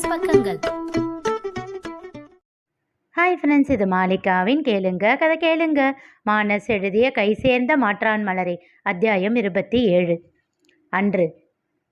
Business பக்கங்கள். Hi friends இது மாலிகாவின் கேளுங்க கதை கேளுங்க. மானஸ் எழுதிய கை சேர்ந்த மாற்றான் மலரை அத்தியாயம் இருபத்தி ஏழு. அன்று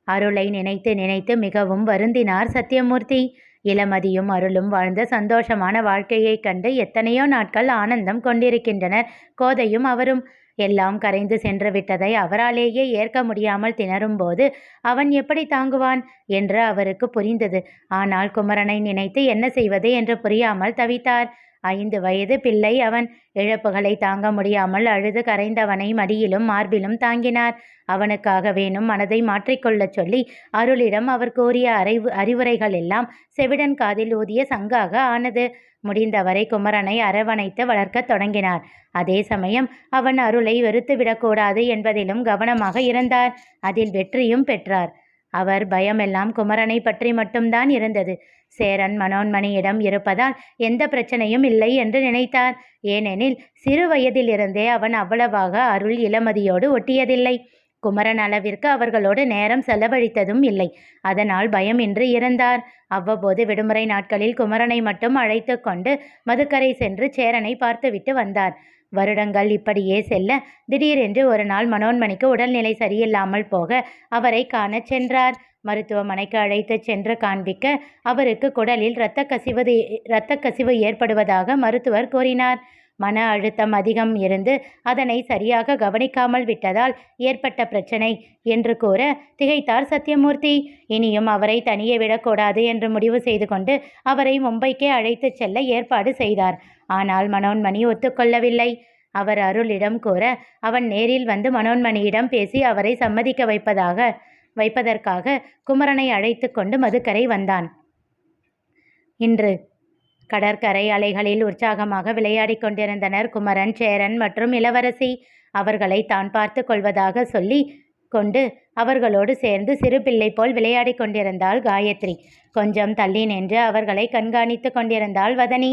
அருளை நினைத்து நினைத்து மிகவும் வருந்தினார் சத்தியமூர்த்தி. இளமதியும் அருளும் வாழ்ந்த சந்தோஷமான வாழ்க்கையைக் கண்டு எத்தனையோ நாட்கள் ஆனந்தம் கொண்டிருக்கின்றனர். கோதையும் அவரும் எல்லாம் கரைந்து சென்று விட்டதை அவராலேயே ஏற்க முடியாமல் திணறும்போது அவன் எப்படி தாங்குவான்? என்று அவருக்கு புரிந்தது. ஆனால் குமரனை நினைத்து என்ன செய்வது என்று புரியாமல் தவித்தார். ஐந்து வயது பிள்ளை. அவன் இழப்புகளை தாங்க முடியாமல் அழுது கரைந்தவனை மடியிலும் மார்பிலும் தாங்கினார். அவனுக்காக வேணும் மனதை மாற்றிக்கொள்ளச் சொல்லி அருளிடம் அவர் கூறிய அறிவு அறிவுரைகள் எல்லாம் செவிடன் காதில் ஊதிய சங்காக ஆனது. முடிந்தவரை குமரனை அரவணைத்து வளர்க்கத் தொடங்கினார். அதே சமயம் அவன் அருளை வெறுத்து விடக்கூடாது என்பதிலும் கவனமாக இருந்தார். அதில் வெற்றியும் பெற்றார். அவர் பயமெல்லாம் குமரனை பற்றி மட்டும்தான் இருந்தது. சேரன் மனோன்மணியிடம் இருப்பதால் எந்த பிரச்சனையும் இல்லை என்று நினைத்தார். ஏனெனில் சிறு வயதிலிருந்தே அவன் அவ்வளவாக அருள் இளமதியோடு ஒட்டியதில்லை. குமரன் அளவிற்கு அவர்களோடு நேரம் செலவழித்ததும் இல்லை. அதனால் பயமின்றி இருந்தார். அவ்வப்போது விடுமுறை நாட்களில் குமரனை மட்டும் அழைத்து கொண்டு மதுக்கரை சென்று சேரனை பார்த்துவிட்டு வந்தார். வருடங்கள் இப்படியே செல்ல திடீரென்று ஒரு நாள் மனோன்மணிக்கு உடல்நிலை சரியில்லாமல் போக அவரை காண சென்றார். மருத்துவமனைக்கு அழைத்துச் சென்று காண்பிக்க அவருக்கு குடலில் இரத்த கசிவது இரத்த கசிவு ஏற்படுவதாக மருத்துவர் கூறினார். மன அழுத்தம் அதிகம் இருந்து அதனை சரியாக கவனிக்காமல் விட்டதால் ஏற்பட்ட பிரச்சனை என்று கூற திகைத்தார் சத்யமூர்த்தி இனியும் அவரை தனியே விடக்கூடாது என்று முடிவு செய்து கொண்டு அவரை மும்பைக்கே அழைத்துச் செல்ல ஏற்பாடு செய்தார். ஆனால் மனோன்மணி ஒத்துக்கொள்ளவில்லை. அவர் அருளிடம் கூற அவன் நேரில் வந்து மனோன்மணியிடம் பேசி அவரை சம்மதிக்க வைப்பதாக வைப்பதற்காக குமரனை அழைத்து கொண்டு மதுக்கரை வந்தான். இன்று கடற்கரை அலைகளில் உற்சாகமாக விளையாடிக் கொண்டிருந்தனர் குமரன் சேரன் மற்றும் இளவரசி. அவர்களை தான் பார்த்து கொள்வதாக சொல்லி கொண்டு அவர்களோடு சேர்ந்து சிறு பிள்ளை போல் விளையாடி கொண்டிருந்தாள் காயத்ரி. கொஞ்சம் தள்ளி நின்று அவர்களை கண்காணித்து கொண்டிருந்தாள் வதனி.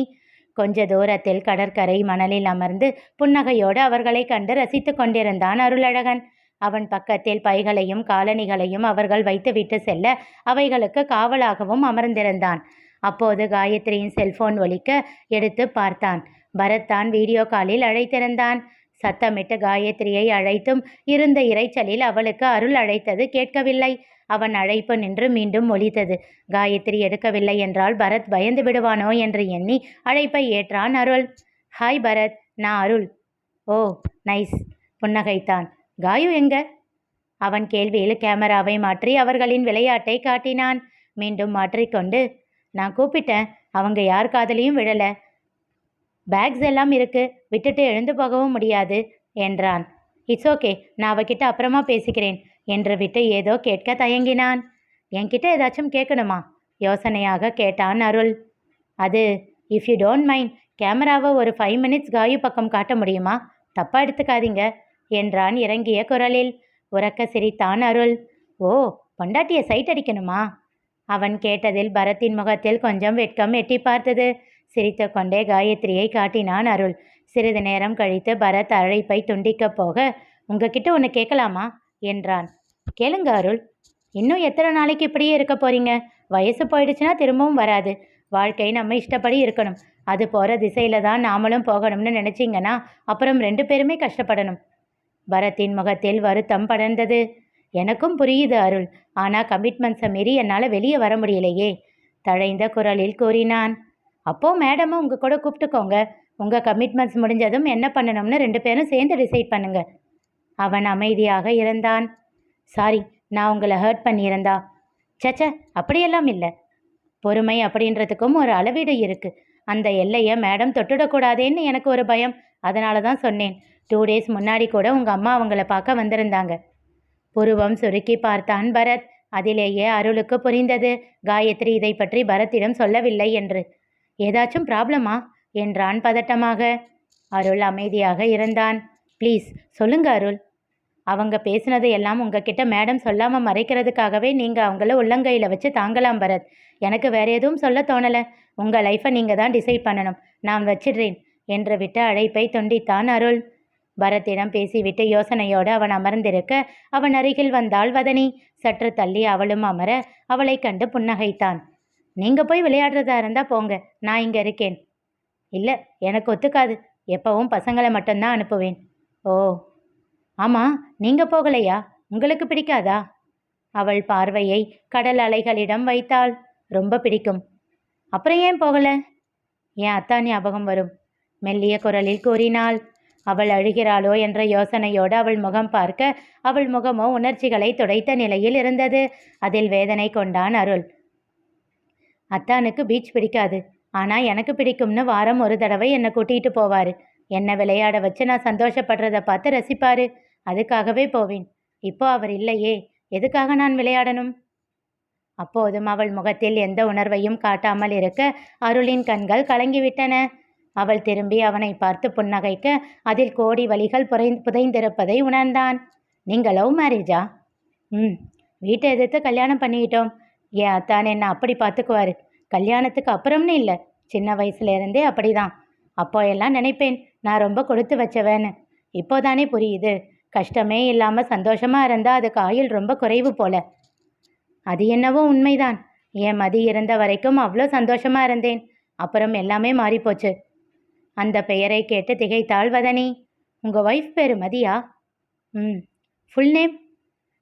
கொஞ்ச தூரத்தில் கடற்கரை மணலில் அமர்ந்து புன்னகையோடு அவர்களை கண்டு ரசித்து கொண்டிருந்தான் அருளழகன். அவன் பக்கத்தில் பைகளையும் காலணிகளையும் அவர்கள் வைத்துவிட்டு செல்ல அவைகளுக்கு காவலாகவும் அமர்ந்திருந்தான். அப்போது காயத்ரியின் செல்போன் ஒலிக்க எடுத்து பார்த்தான். பரத் தான் வீடியோ காலில் அழைத்திருந்தான். சத்தமிட்டு காயத்ரியை அழைத்தும் இருந்த இரைச்சலில் அவளுக்கு அருள் அழைத்தது கேட்கவில்லை. அவன் அழைப்பு நின்று மீண்டும் ஒலித்தது. காயத்ரி எடுக்கவில்லை என்றால் பரத் பயந்து விடுவானோ என்று எண்ணி அழைப்பை ஏற்றான் அருள். ஹாய் பரத் நான் அருள். ஓ நைஸ் புன்னகைத்தான். காயு எங்க? அவன் கேள்வியில் கேமராவை மாற்றி அவர்களின் விளையாட்டை காட்டினான். மீண்டும் மாற்றிக்கொண்டு நான் கூப்பிட்டேன். அவங்க யார் காதலையும் விழலை பேக்ஸ் எல்லாம் இருக்கு. விட்டுட்டு எழுந்து போகவும் முடியாது என்றான். இட்ஸ் ஓகே நான் அவகிட்ட அப்புறமா பேசிக்கிறேன் என்று விட்டு ஏதோ கேட்க தயங்கினான். என்கிட்ட ஏதாச்சும் கேட்கணுமா? யோசனையாக கேட்டான் அருள். அது இஃப் யூ டோன்ட் மைண்ட் கேமராவை ஒரு ஃபைவ் மினிட்ஸ் காயு பக்கம் காட்ட முடியுமா? தப்பா எடுத்துக்காதீங்க என்றான் இறங்கிய குரலில். உறக்க சிரித்தான் அருள். ஓ பொண்டாட்டியை சைட் அடிக்கணுமா? அவன் கேட்டதில் பரத்தின் முகத்தில் கொஞ்சம் வெட்கம் எட்டி பார்த்தது. சிரித்து கொண்டே காயத்ரியை காட்டினான் அருள். சிறிது நேரம் கழித்து பரத் அழைப்பை துண்டிக்கப் போக உங்ககிட்ட ஒன்று கேட்கலாமா? என்றான். கேளுங்க அருள். இன்னும் எத்தனை நாளைக்கு இப்படியே இருக்க போறீங்க? வயசு போயிடுச்சுன்னா திரும்பவும் வராது. வாழ்க்கை நம்ம இஷ்டப்படி இருக்கணும். அது போகிற திசையில தான் நாமளும் போகணும்னு நினச்சிங்கன்னா அப்புறம் ரெண்டு பேருமே கஷ்டப்படணும். பரத்தின் முகத்தில் வருத்தம் படர்ந்தது. எனக்கும் புரியுது அருள். ஆனால் கமிட்மெண்ட்ஸை மீறி என்னால் வெளியே வர முடியலையே. தழைந்த குரலில் கூறினான். அப்போ மேடமும் உங்கள் கூட கூப்பிட்டுக்கோங்க. உங்கள் கமிட்மெண்ட்ஸ் முடிஞ்சதும் என்ன பண்ணணும்னு ரெண்டு பேரும் சேர்ந்து டிசைட் பண்ணுங்க. அவன் அமைதியாக இருந்தான். சாரி நான் உங்களை ஹர்ட் பண்ணியிருந்தா. சச்ச அப்படியெல்லாம் இல்லை. பொறுமை அப்படின்றதுக்கும் ஒரு அளவீடு இருக்கு. அந்த எல்லையை மேடம் தொட்டுடக்கூடாதேன்னு எனக்கு ஒரு பயம். அதனால தான் சொன்னேன். டூ டேஸ் முன்னாடி கூட உங்கள் அம்மா அவங்கள பார்க்க வந்திருந்தாங்க. புருவம் சுருக்கி பார்த்தான் பரத் அதிலேயே அருளுக்கு புரிந்தது. காயத்ரி இதை பற்றி பரத்திடம் சொல்லவில்லை என்று. ஏதாச்சும் ப்ராப்ளமா என்றான் பதட்டமாக. அருள் அமைதியாக இருந்தான். ப்ளீஸ் சொல்லுங்க அருள். அவங்க பேசுனது எல்லாம் உங்ககிட்ட மேடம் சொல்லாமல் மறைக்கிறதுக்காகவே நீங்கள் அவங்கள உள்ளங்கையில் வச்சு தாங்கலாம் பரத். எனக்கு வேற எதுவும் சொல்ல தோணலை. உங்கள் லைஃப்பை நீங்கள் தான் டிசைட் பண்ணணும். நான் வச்சிடுறேன் என்று விட்டு அழைப்பை துண்டித்தான் அருள். பரத்திடம் பேசிவிட்டு யோசனையோடு அவன் அமர்ந்திருக்க அவன் அருகில் வந்தாள் வதனி. சற்று தள்ளி அவளும் அமர அவளை கண்டு புன்னகைத்தான். நீங்கள் போய் விளையாடுறதா இருந்தால் போங்க நான் இங்கே இருக்கேன். இல்லை எனக்கு ஒத்துக்காது. எப்பவும் பசங்களை மட்டும்தான் அனுப்புவேன். ஓ ஆமாம் நீங்கள் போகலையா? உங்களுக்கு பிடிக்காதா? அவள் பார்வையை கடல் அலைகளிடம் வைத்தாள். ரொம்ப பிடிக்கும். அப்புறம் ஏன் போகல? என் அத்தா ஞாபகம் வரும் மெல்லிய குரலில் கூறினாள். அவள் அழுகிறாளோ என்ற யோசனையோடு அவள் முகம் பார்க்க அவள் முகமோ உணர்ச்சிகளை துடைத்த நிலையில் இருந்தது. அதில் வேதனை கொண்டான் அருள். அத்தானுக்கு பீச் பிடிக்காது. ஆனால் எனக்கு பிடிக்கும்னு வாரம் ஒரு தடவை என்னை கூட்டிகிட்டு போவார். என்னை விளையாட வச்சு நான் சந்தோஷப்படுறத பார்த்து ரசிப்பார். அதுக்காகவே போவேன். இப்போ அவர் இல்லையே. எதுக்காக நான் விளையாடணும்? அப்போதும் அவள் முகத்தில் எந்த உணர்வையும் காட்டாமல் இருக்க அருளின் கண்கள் கலங்கிவிட்டன. அவள் திரும்பி அவனை பார்த்து புன்னகைக்க அதில் கோடி வழிகள் புரை புதைந்திருப்பதை உணர்ந்தான். நீங்கள் லவ் மேரேஜா? ம். வீட்டை எதிர்த்து கல்யாணம் பண்ணிக்கிட்டோம் ஏன் அத்தான் என்ன அப்படி பார்த்துக்குவாரு. கல்யாணத்துக்கு அப்புறம்னு இல்லை. சின்ன வயசுலேருந்தே அப்படிதான். அப்போ எல்லாம் நினைப்பேன் நான் ரொம்ப கொடுத்து வச்சவன்னு. இப்போதானே புரியுது. கஷ்டமே இல்லாமல் சந்தோஷமாக இருந்தால் அதுக்கு ஆயுள் ரொம்ப குறைவு போல. அது என்னவோ உண்மைதான். என் மதி இருந்த வரைக்கும் அவ்வளோ சந்தோஷமாக இருந்தேன். அப்புறம் எல்லாமே மாறிப்போச்சு. அந்த பெயரை கேட்டு திகைத்தாள் வதனி. உங்கள் ஒய்ஃப் பேர் மதியா? ம் ஃபுல் நேம்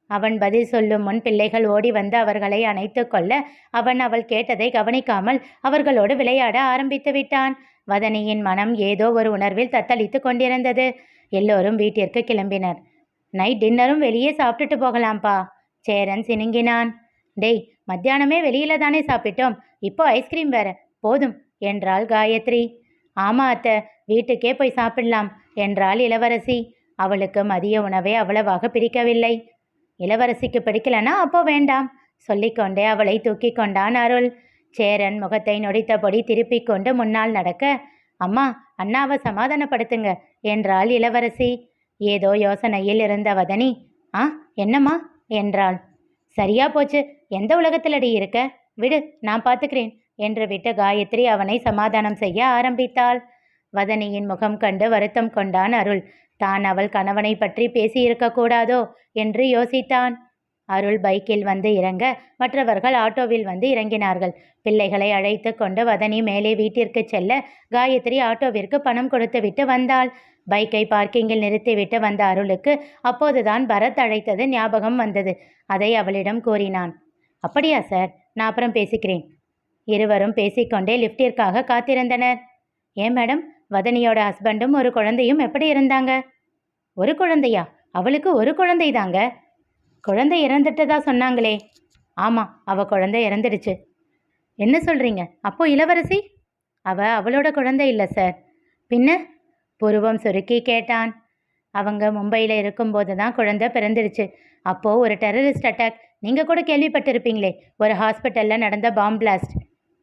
அவன் பதில் சொல்லும் முன் பிள்ளைகள் ஓடி வந்து அவர்களை அணைத்து கொள்ள அவன் அவள் கேட்டதை கவனிக்காமல் அவர்களோடு விளையாட ஆரம்பித்து விட்டான். வதனியின் மனம் ஏதோ ஒரு உணர்வில் தத்தளித்து கொண்டிருந்தது. எல்லோரும் வீட்டிற்கு கிளம்பினர். நைட் டின்னரும் வெளியே சாப்பிட்டுட்டு போகலாம்ப்பா. சேரன் சினுங்கினான். டேய் மத்தியானமே வெளியில தானே சாப்பிட்டோம். இப்போ ஐஸ்கிரீம் வேற. போதும் என்றாள் காயத்ரி. ஆமா அத்தை வீட்டுக்கே போய் சாப்பிடலாம் என்றாள் இளவரசி. அவளுக்கு மதிய உணவை அவ்வளவாக பிடிக்கவில்லை. இளவரசிக்கு பிடிக்கலனா அப்போ வேண்டாம் சொல்லிக்கொண்டே அவளை தூக்கி கொண்டான் அருள். சேரன் முகத்தை நொடித்தபடி திருப்பி கொண்டு முன்னால் நடக்க அம்மா அண்ணாவை சமாதானப்படுத்துங்க என்றாள் இளவரசி. ஏதோ யோசனையில் இருந்த வதனி ஆ என்னம்மா? என்றாள். சரியா போச்சு எந்த உலகத்திலடி இருக்க? விடு நான் பார்த்துக்கிறேன். என்று விட்டு காயத்ரி அவனை சமாதானம் செய்ய ஆரம்பித்தாள். வதனியின் முகம் கண்டு வருத்தம் கொண்டான் அருள். தான் அவள் கணவனை பற்றி பேசியிருக்க கூடாதோ என்று யோசித்தான். அருள் பைக்கில் வந்து இறங்க மற்றவர்கள் ஆட்டோவில் வந்து இறங்கினார்கள். பிள்ளைகளை அழைத்து கொண்டு வதனி மேலே வீட்டிற்கு செல்ல காயத்ரி ஆட்டோவிற்கு பணம் கொடுத்துவிட்டு வந்தாள். பைக்கை பார்க்கிங்கில் நிறுத்திவிட்டு வந்த அருளுக்கு அப்போதுதான் பரத் அழைத்தது ஞாபகம் வந்தது. அதை அவளிடம் கூறினான். அப்படியா சார் நான் அப்புறம் பேசிக்கிறேன். இருவரும் பேசிக்கொண்டே லிஃப்டிற்காக காத்திருந்தனர். ஏன் மேடம்? வதனியோட ஹஸ்பண்டும் ஒரு குழந்தையும் எப்படி இருந்தாங்க? ஒரு குழந்தையா? அவளுக்கு ஒரு குழந்தை தாங்க குழந்தை இறந்துட்டதா சொன்னாங்களே. ஆமாம் அவ குழந்தை இறந்துடுச்சு. என்ன சொல்கிறீங்க அப்போ இளவரசி? அவ அவளோட குழந்தை இல்லை சார். பின்ன? புருவம் சுருக்கி கேட்டான். அவங்க மும்பையில் இருக்கும்போது தான் குழந்தை பிறந்துடுச்சு. அப்போது ஒரு டெரரிஸ்ட் அட்டாக். நீங்கள் கூட கேள்விப்பட்டிருப்பீங்களே ஒரு ஹாஸ்பிட்டலில் நடந்த பாம் பிளாஸ்ட்.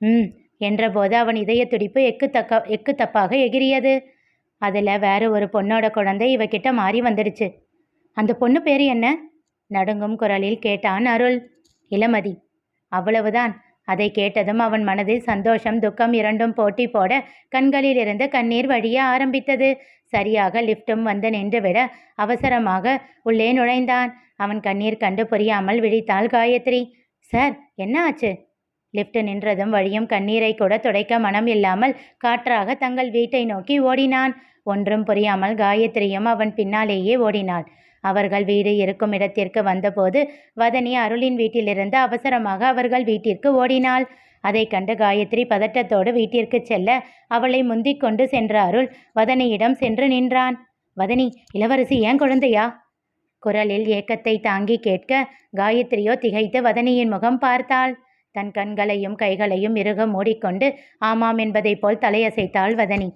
ம் என்றபோது அவன் இதய துடிப்பு எக்கு தக்க எக்கு தப்பாக எகிரியது அதில் வேற ஒரு பொண்ணோட குழந்தை இவகிட்ட மாறி வந்துடுச்சு. அந்த பொண்ணு பேர் என்ன? நடுங்கும் குரலில் கேட்டான் அருள். இளமதி. அவ்வளவுதான். அதை கேட்டதும் அவன் மனதில் சந்தோஷம் துக்கம் இரண்டும் போட்டி போட கண்களிலிருந்து கண்ணீர் வழிய ஆரம்பித்தது. சரியாக லிஃப்ட்டும் வந்து நின்றுவிட அவசரமாக உள்ளே நுழைந்தான். அவன் கண்ணீர் கண்டு புரியாமல் விழித்தாள் காயத்ரி. சார் என்ன ஆச்சு? லிஃப்ட் நின்றதும் வழியும் கண்ணீரை கூட துடைக்க மனம் இல்லாமல் காற்றாக தங்கள் வீட்டை நோக்கி ஓடினான். ஒன்றும் புரியாமல் காயத்ரியும் அவன் பின்னாலேயே ஓடினாள். அவர்கள் வீடு இருக்கும் இடத்திற்கு வந்தபோது வதனி அருளின் வீட்டிலிருந்து அவசரமாக அவர்கள் வீட்டிற்கு ஓடினாள். அதை கண்டு காயத்ரி பதட்டத்தோடு வீட்டிற்கு செல்ல அவளை முந்திக் கொண்டு சென்ற அருள் வதனியிடம் சென்று நின்றான். வதனி இளவரசி ஏன் குழந்தையா குரலில் ஏக்கத்தை தாங்கி கேட்க காயத்ரியோ திகைத்து வதனியின் முகம் பார்த்தாள். தன் கண்களையும் கைகளையும் இறுக மூடிக்கொண்டு ஆமாம் என்பதைப் போல் தலையசைத்தாள் வதனி.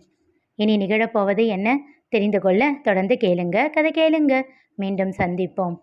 இனி நிகழப்போவது என்ன? தெரிந்து கொள்ள தொடர்ந்து கேளுங்க. கதை கேளுங்க. மீண்டும் சந்திப்போம்.